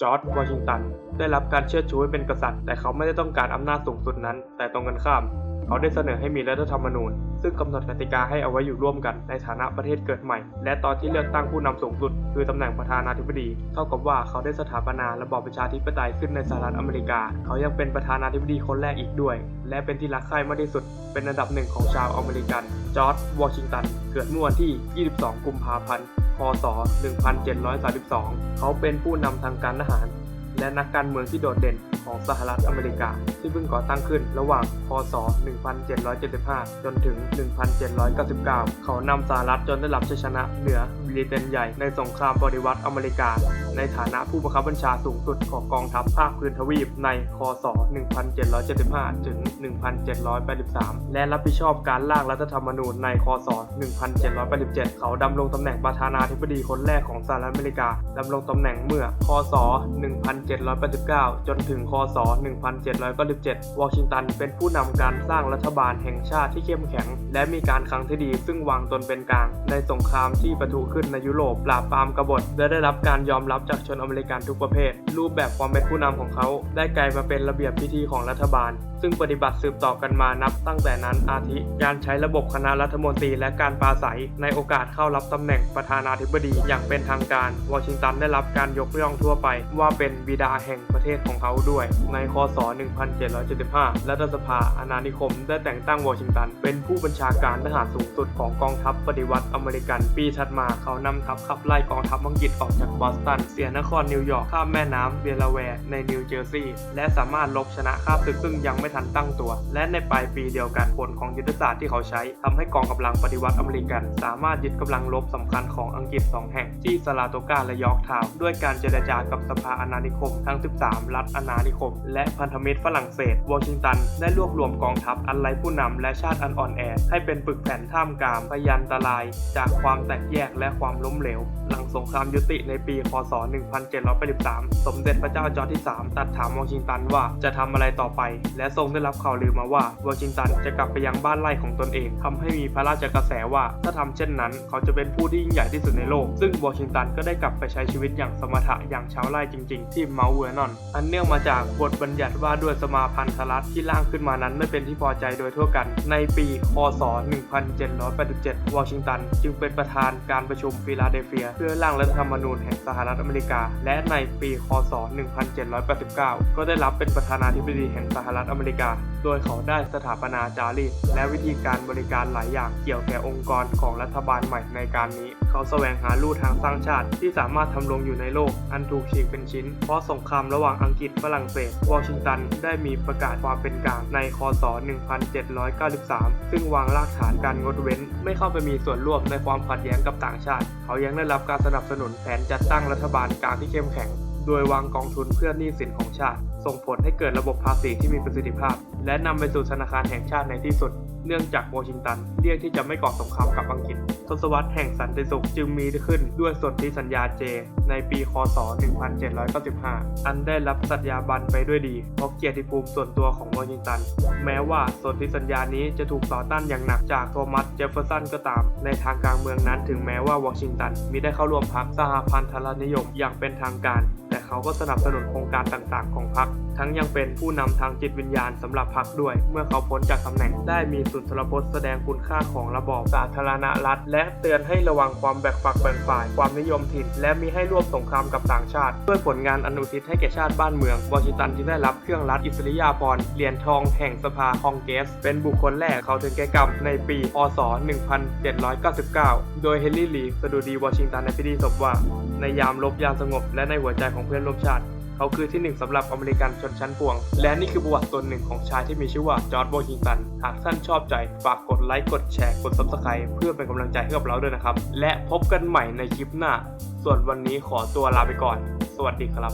จอร์จวอชิงตันได้รับการเชิดชูให้เป็นกษัตริย์ แต่เขาไม่ได้ต้องการอำนาจสูงสุดนั้น แต่ตรงกันข้าม เขาได้เสนอให้มีรัฐธรรมนูญ ซึ่งกำหนดกติกาให้เอาไว้อยู่ร่วมกันในฐานะประเทศเกิดใหม่ และตอนที่เลือกตั้งผู้นำสูงสุด คือตำแหน่งประธานาธิบดี เท่ากับว่าเขาได้สถาปนาระบอบประชาธิปไตยขึ้นในสหรัฐอเมริกา เขายังเป็นประธานาธิบดีคนแรกอีกด้วย และเป็นที่รักใคร่มากที่สุด เป็นอันดับหนึ่งของชาวอเมริกัน จอร์จวอชิงตัน เกิดเมื่อวันที่ 22 กุมภาพันธ์ ศ 1732 เขาเป็นผู้นำทางการทหาร และนักการเมืองที่โดดเด่น ของสหรัฐอเมริกา ที่เพิ่งก่อตั้งขึ้นระหว่าง พศ 1775 จนถึง 1799 เขานำสหรัฐจนได้รับชัยชนะเหนือบริเตนใหญ่ในสงครามปฏิวัติอเมริกา ในฐานะผู้บังคับบัญชาสูงสุดของกองทัพภาคพื้นทวีปใน คศ 1775 ถึง 1783 และรับผิดชอบการร่างรัฐธรรมนูญใน คศ 1787 เขาดำรงตำแหน่งประธานาธิบดีคนแรกของสหรัฐอเมริกาดำรงตำแหน่งเมื่อ คศ 1789 จนถึง คศ 1797 วอชิงตันเป็นผู้นำการสร้างรัฐบาลแห่งชาติที่เข้มแข็ง และมีการครั้งที่ดีซึ่งวางตนเป็นกลาง ในสงครามที่ประทุขึ้นในยุโรปปราบปรามกบฏ และได้รับการยอมรับจากชนอเมริกันทุกประเภท รูปแบบความเป็นผู้นำของเขา ได้กลายมาเป็นระเบียบพิธีของรัฐบาล ซึ่งปฏิบัติสืบต่อกันมานับตั้งแต่นั้นอาทิ การใช้ระบบคณะรัฐมนตรีและการปราศัยในโอกาสเข้ารับตำแหน่งประธานาธิบดีอย่างเป็นทางการ วอชิงตันได้รับการยกย่องทั่วไป ว่าเป็นบิดาแห่งประเทศของเขาด้วย ในคศ 1775 รัฐสภาอาณานิคม ได้แต่งตั้งวอชิงตัน เป็นผู้บัญชาการทหารสูงสุดของกองทัพปฏิวัติอเมริกันปีถัดมาเขานำทัพขับไล่กองทัพอังกฤษออกจากบอสตัน เสียนครนิวยอร์กข้ามแม่น้ำเดลาแวร์ในนิวเจอร์ซีย์และสามารถลบชนะข้าศึกซึ่งยังไม่ทันตั้งตัว และในปลายปีเดียวกันผลของยุทธศาสตร์ที่เขาใช้ทำให้กองกำลังปฏิวัติอเมริกัน สามารถยึดกำลังรบสำคัญของอังกฤษ 2 แห่งที่ซลาโตกาและยอร์กทาวด้วยการเจรจากับสภาอาณานิคม ทั้ง 13 รัฐอาณานิคม และพันธมิตรฝรั่งเศส วอชิงตัน ได้รวบรวมกองทัพอันไร้ผู้นำและชาติอันอ่อนแอ ให้เป็นปึกแผ่นท่ามกลางพยันตราย จากความแตกแยกและความล้มเหลว หลังสงครามยุติในปี คศ 1783 สมเด็จพระเจ้าจอร์จที่ 3 ตัดถามวอชิงตันว่าจะทำอะไรต่อไป และทรงได้รับข่าวลือมาว่าวอชิงตันจะกลับไปยังบ้านไร่ของตนเองทำให้มีพระราชกระแสว่า ถ้าทำเช่นนั้น เขาจะเป็นผู้ที่ยิ่งใหญ่ที่สุดในโลก ซึ่งวอชิงตันก็ได้กลับไปใช้ชีวิตอย่างสมถะอย่างชาวไร่จริง ๆ ที่เมาเวอร์นอน อันเนื่องมาจากบทบัญญัติว่าด้วยสมาพันธรัฐที่ร่างขึ้นมานั้นไม่เป็นที่พอใจโดยทั่วกัน ในปีคศ 1787 วอชิงตัน จึงเป็นประธานการประชุมฟิลาเดลเฟีย เพื่อร่างรัฐธรรมนูญแห่งสหรัฐอเมริกา และในปีคศ 1789 ก็ได้รับเป็นประธานาธิบดีแห่งสหรัฐอเมริกาโดยเขาได้สถาปนาจารีตและวิธีการบริการหลายอย่างเกี่ยวแก่องค์กรของรัฐบาลใหม่ในการนี้ เขาแสวงหาลู่ทางสร้างชาติ ที่สามารถทำลงอยู่ในโลก อันถูกฉีกเป็นชิ้น เพราะสงครามระหว่างอังกฤษฝรั่งเศสวอชิงตันได้มีประกาศความเป็นกลางในคศ 1793 ซึ่งวางรากฐานการงดเว้น ไม่เข้าไปมีส่วนร่วมในความขัดแย้งกับต่างชาติ เขายังได้รับการสนับสนุนแผนจัดตั้งรัฐบาลกลางที่เข้มแข็ง โดยวางกองทุนเพื่อหนี้สินของชาติ ส่งผลให้เกิดระบบภาษีที่มีประสิทธิภาพ และนำไปสู่ธนาคารแห่งชาติในที่สุด เนื่องจากวอชิงตันเรียกที่จะไม่ก่อสงครามกับอังกฤษ ทศวรรษแห่งสันติสุขจึงมีขึ้นด้วยสนธิสัญญาเจ ในปี คศ 1795 อันได้รับสัญญาบันไปด้วยดี เพราะเกียรติภูมิส่วนตัวของวอชิงตัน แม้ว่าสนธิสัญญานี้จะถูกต่อต้านอย่างหนักจากโทมัส เจฟเฟอร์สันก็ตาม ในทางการเมืองนั้นถึงแม้ว่าวอชิงตันมิได้เข้าร่วมพรรคสหพันธรัฐนิยมอย่างเป็นทางการ เขาก็สนับสนุนโครงการต่างๆ ของพรรคทั้งยังเป็นผู้นำทางจิตวิญญาณสำหรับพรรคด้วย เมื่อเขาพ้นจากตำแหน่ง ได้มีสุนทรพจน์แสดงคุณค่าของระบอบสาธารณรัฐ และเตือนให้ระวังความแบ่งฝักแบ่งฝ่าย ความนิยมถิ่น และมีให้ร่วมสงครามกับต่างชาติ ด้วยผลงานอนุทิศให้แก่ชาติบ้านเมือง วอชิงตันจึงได้รับเครื่องรัฐอิสริยาภรณ์เหรียญทองแห่งสภาคองเกส เป็นบุคคลแรกเขาถึงแก่กรรมในปีพศ1799 โดยเฮนรี่ลีสดุดีวอชิงตันในพิธีศพว่าในยามลบยามสงบและในหัวใจของเพื่อนร่วมชาติ เขาคือที่หนึ่งสำหรับอเมริกันชนชั้นปวง และนี่คือประวัติตนหนึ่งของชายที่มีชื่อว่าจอร์ดวอชิงตัน หากท่านชอบใจ ฝากกดไลค์กดแชร์กดซับสไคร b ์เพื่อเป็นกำลังใจให้กับเราด้วยนะครับ และพบกันใหม่ในคลิปหน้า ส่วนวันนี้ขอตัวลาไปก่อน สวัสดีครับ